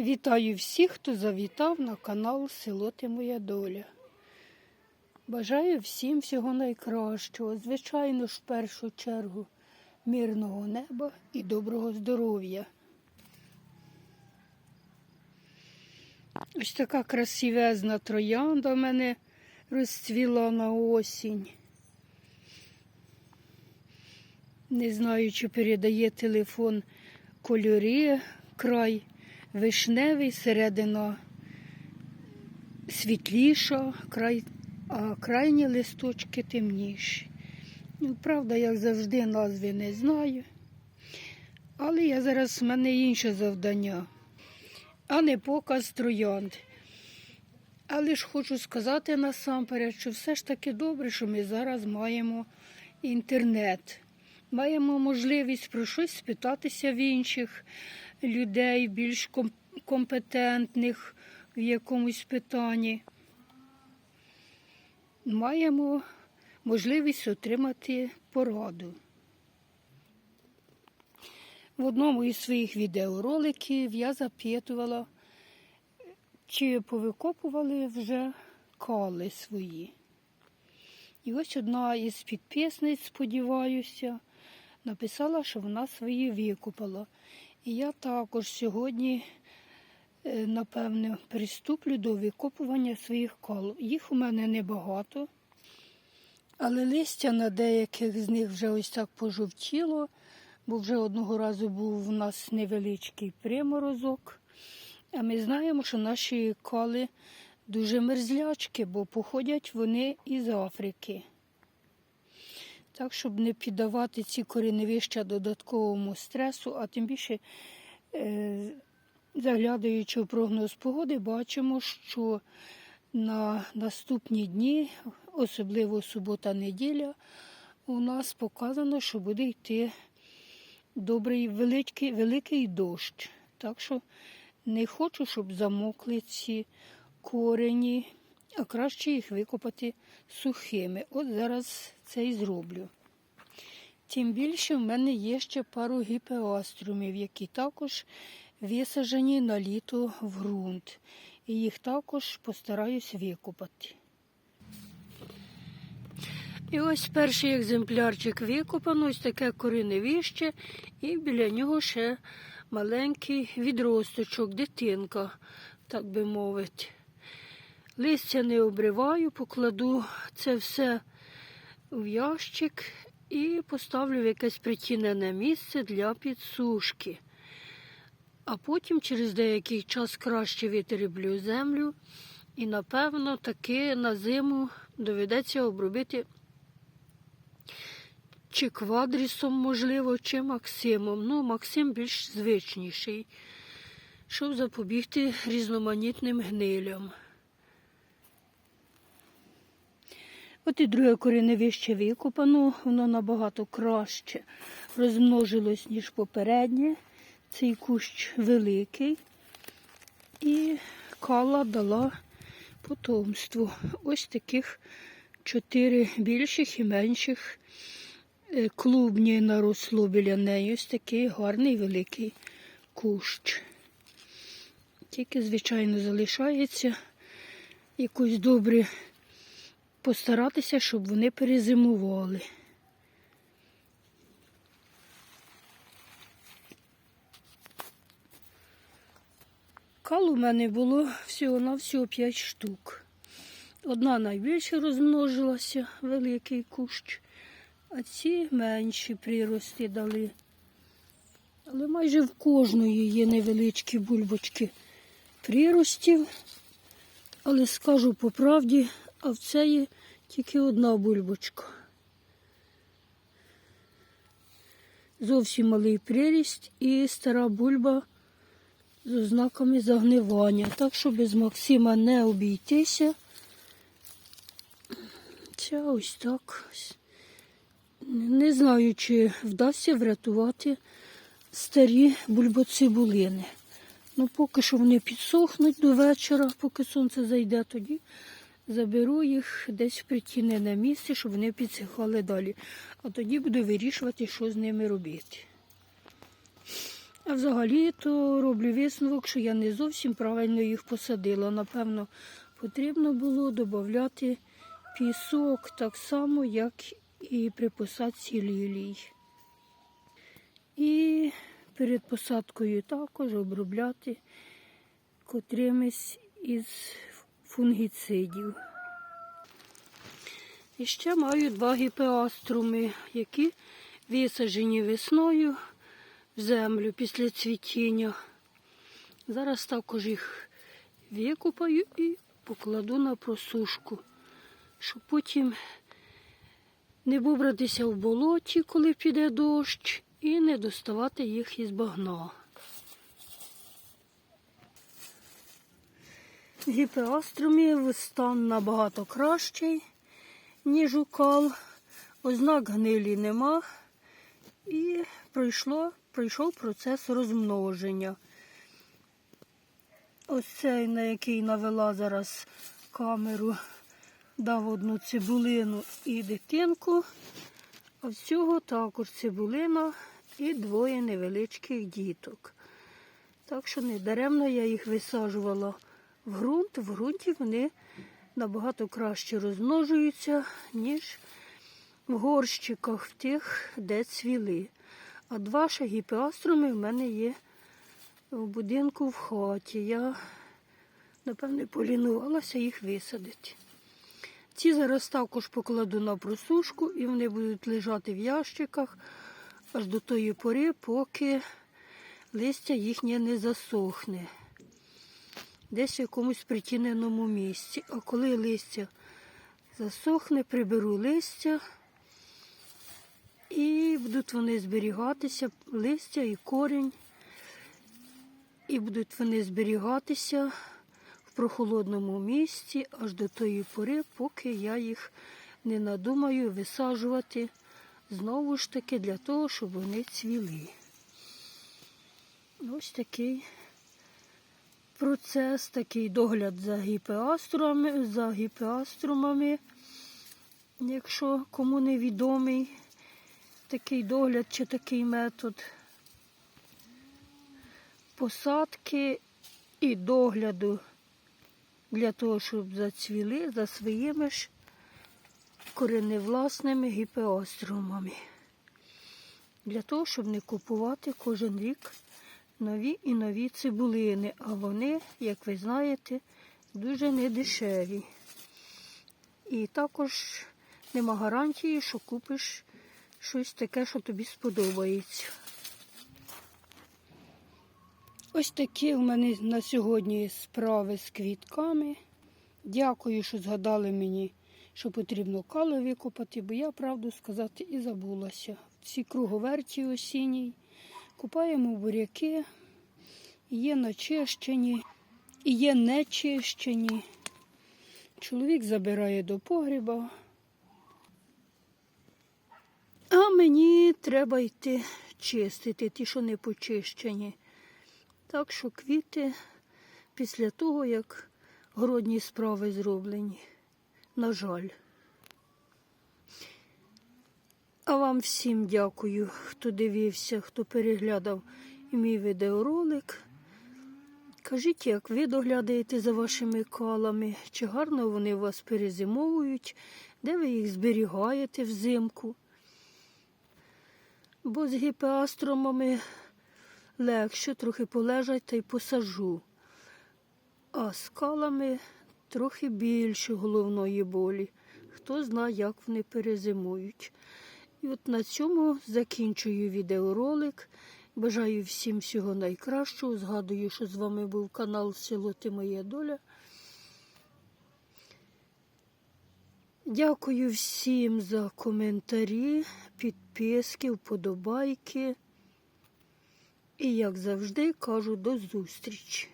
Вітаю всіх, хто завітав на канал Село Ти Моя Доля. Бажаю всім всього найкращого. Звичайно ж, в першу чергу, мирного неба і доброго здоров'я. Ось така красивезна троянда в мене розцвіла на осінь. Не знаю, чи передає телефон кольори, край вишневий, середина світліша, край, а крайні листочки темніші. Ну, правда, як завжди, назви не знаю. Але я зараз в мене інше завдання, а не показ троянд. Але ж хочу сказати насамперед, що все ж таки добре, що ми зараз маємо інтернет. Маємо можливість про щось спитатися в інших людей, більш компетентних в якомусь питанні. Маємо можливість отримати пораду. В одному із своїх відеороликів я запитувала, чи повикопували вже кали свої. І ось одна із підписниць, сподіваюся, написала, що вона свої викопала. І я також сьогодні, е, напевне, приступлю до викопування своїх кол. Їх у мене небагато, але листя на деяких з них вже ось так пожовтіло, бо вже одного разу був у нас невеличкий приморозок. А ми знаємо, що наші коли дуже мерзлячки, бо походять вони із Африки. Так, щоб не піддавати ці кореневища додатковому стресу, а тим більше, е, заглядаючи в прогноз погоди, бачимо, що на наступні дні, особливо субота-неділя, у нас показано, що буде йти добрий великий, великий дощ. Так що не хочу, щоб замокли ці корені, а краще їх викопати сухими. От зараз це і зроблю. Тим більше в мене є ще пару гіпеаструмів, які також висаджені на літо в ґрунт. І їх також постараюсь викопати. І ось перший екземплярчик викопано, ось таке кореневище, і біля нього ще маленький відросточок, дитинка, так би мовити. Листя не обриваю, покладу це все в ящик і поставлю в якесь притінене місце для підсушки. А потім через деякий час краще витереблю землю і, напевно, таки на зиму доведеться обробити чи квадрісом, можливо, чи Максимом. Ну, Максим більш звичніший, щоб запобігти різноманітним гнилям. От і друге кореневище викопано, воно набагато краще розмножилось, ніж попереднє. Цей кущ великий. І кала дала потомство. Ось таких чотири більших і менших е, клубні наросло біля неї. Ось такий гарний великий кущ. Тільки, звичайно, залишається якось добре постаратися, щоб вони перезимували. Кал у мене було всього-навсього 5 штук. Одна найбільше розмножилася, великий кущ, а ці менші прирости дали. Але майже в кожної є невеличкі бульбочки приростів. Але скажу по правді, а в це є тільки одна бульбочка. Зовсім малий приріст і стара бульба з ознаками загнивання. Так що без Максима не обійтися. Ця ось так. Не знаю, чи вдасться врятувати старі бульбоцибулини. Ну, поки що вони підсохнуть до вечора, поки сонце зайде, тоді заберу їх десь в притінене місце, щоб вони підсихали далі. А тоді буду вирішувати, що з ними робити. А взагалі то роблю висновок, що я не зовсім правильно їх посадила. Напевно, потрібно було додати пісок так само, як і при посадці лілій. І перед посадкою також обробляти котримось із фунгіцидів. І ще маю два гіпеаструми, які висаджені весною в землю після цвітіння. Зараз також їх викупаю і покладу на просушку, щоб потім не бобратися в болоті, коли піде дощ, і не доставати їх із багна. Гіпеаструмів стан набагато кращий, ніж у кал. Ознак гнилі нема. І пройшло, пройшов процес розмноження. Ось цей, на який навела зараз камеру, дав одну цибулину і дитинку. А з цього також цибулина і двоє невеличких діток. Так що не даремно я їх висаджувала в ґрунт. В ґрунті вони набагато краще розмножуються, ніж в горщиках в тих, де цвіли. А два ще гіпеаструми в мене є в будинку в хаті. Я, напевне, полінувалася їх висадити. Ці зараз також покладу на просушку і вони будуть лежати в ящиках аж до тої пори, поки листя їхнє не засохне. Десь в якомусь притіненому місці. А коли листя засохне, приберу листя і будуть вони зберігатися, листя і корінь. І будуть вони зберігатися в прохолодному місці аж до тої пори, поки я їх не надумаю висаджувати знову ж таки для того, щоб вони цвіли. Ось такий процес, такий догляд за гіпеаструмами, за гіпеаструмами, якщо кому не відомий такий догляд чи такий метод посадки і догляду для того, щоб зацвіли за своїми ж кореневласними гіпеострумами. Для того, щоб не купувати кожен рік нові і нові цибулини. А вони, як ви знаєте, дуже недешеві. І також нема гарантії, що купиш щось таке, що тобі сподобається. Ось такі у мене на сьогодні справи з квітками. Дякую, що згадали мені, що потрібно кали викопати, бо я, правду сказати, і забулася. В цій круговерті осінній купаємо буряки, є начищені, і є нечищені. Чоловік забирає до погріба. А мені треба йти чистити ті, що не почищені. Так що квіти після того, як городні справи зроблені. На жаль. А вам всім дякую, хто дивився, хто переглядав мій відеоролик. Кажіть, як ви доглядаєте за вашими калами, чи гарно вони вас перезимовують, де ви їх зберігаєте взимку. Бо з гіпеастромами легше трохи полежать та й посажу. А з калами трохи більше головної болі. Хто знає, як вони перезимують. І от на цьому закінчую відеоролик. Бажаю всім всього найкращого. Згадую, що з вами був канал Село Ти Моя Доля. Дякую всім за коментарі, підписки, вподобайки. І, як завжди, кажу до зустрічі.